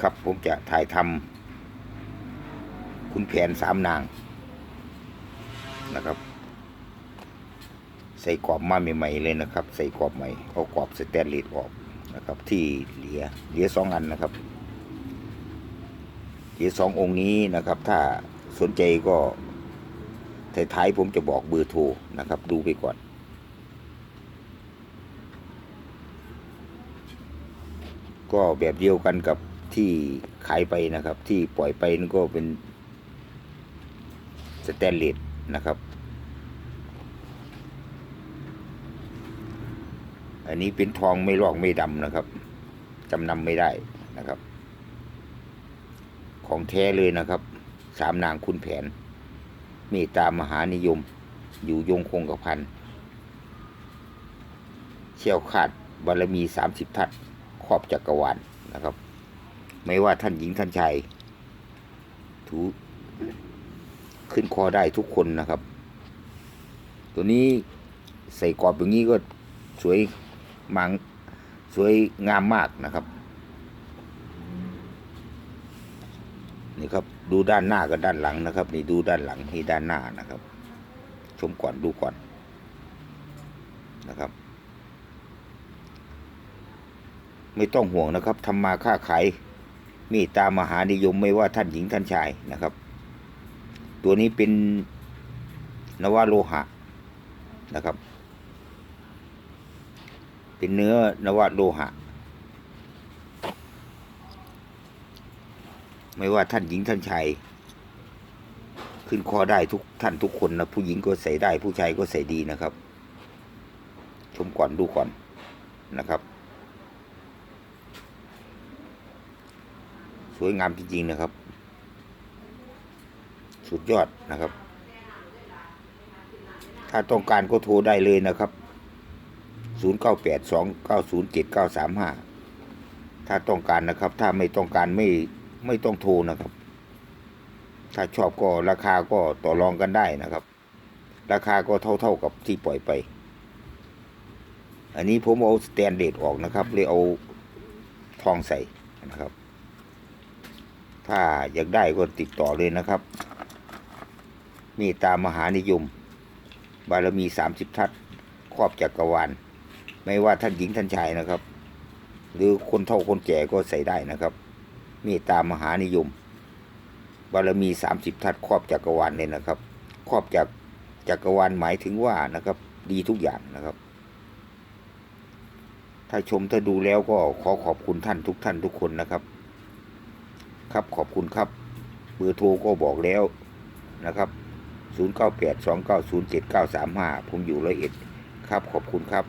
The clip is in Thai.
ครับผมจะถ่ายทำคุณแผนสามนางนะครับ ใส่กรอบมาใหม่ๆเลยนะครับ ใส่กรอบใหม่เอากรอบสแตนเลสออกนะครับ ที่เหลียเหลียสองอันนะครับเหลียสององค์นี้นะครับ ถ้าสนใจก็ท้ายๆผมจะบอกเบอร์โทรนะครับ ดูไปก่อนก็แบบเดียวกันกับ ที่ขายไปนะครับ ที่ปล่อยไปนั่นก็เป็นสแตนเลสนะครับ อันนี้เป็นทองไม่ลอกไม่ดำนะครับจำนำไม่ได้นะครับ ของแท้เลยนะครับ สามนางคุณแผน เมตตามหานิยม อยู่ยงคงกระพันเชี่ยวขาดบารมีสามสิบทัศครอบจักรวาลนะครับ ไม่ว่าท่านหญิงท่านชายถูขึ้นคอได้ทุกคนนะครับ ตัวนี้ใส่กรอบอย่างนี้ก็สวยมังสวยงามมากนะครับ นี่ครับ ดูด้านหน้ากับด้านหลังนะครับ นี่ดูด้านหลังนี่ด้านหน้านะครับ ชมก่อนดูก่อนนะครับ ไม่ต้องห่วงนะครับทำมาค้าขาย เมตตามหานิยมไม่ว่าท่านหญิงท่านชายนะครับ ตัวนี้เป็นนวโลหะนะครับ เป็นเนื้อนวโลหะ ไม่ว่าท่านหญิงท่านชายขึ้นคอได้ทุกท่านทุกคนนะผู้หญิงก็ใส่ได้ ผู้ชายก็ใส่ดีนะครับ ชมก่อนดูก่อนนะครับ สวยงามจริงๆนะครับ สุดยอดนะครับ ถ้าต้องการก็โทรได้เลยนะครับ 0982907935 ถ้าต้องการนะครับ ถ้าไม่ต้องการไม่ไม่ต้องโทรนะครับ ถ้าชอบก็ราคาก็ต่อรองกันได้นะครับ ราคาก็เท่าๆกับที่ปล่อยไป อันนี้ผมเอาสแตนเดดออกนะครับเลยเอาทองใส่นะครับ ถ้าอยากได้ก็ติดต่อเลยนะครับเมตตามหานิยม บารมีสามสิบทัศน์ครอบจักรวาลไม่ว่าท่านหญิงท่านชายนะครับ หรือคนเฒ่าคนแก่ก็ใส่ได้นะครับเมตตามหานิยม บารมีสามสิบทัศน์ครอบจักรวาลเนี่ยนะครับครอบจากจักรวาลหมายถึงว่านะครับ ดีทุกอย่างนะครับ ถ้าชมถ้าดูแล้วก็ขอขอบคุณท่านทุกท่านทุกคนนะครับ ครับขอบคุณครับเบอร์โทรก็บอกแล้วนะครับ 0982907935 ผมอยู่ร้อยเอ็ดครับขอบคุณครับ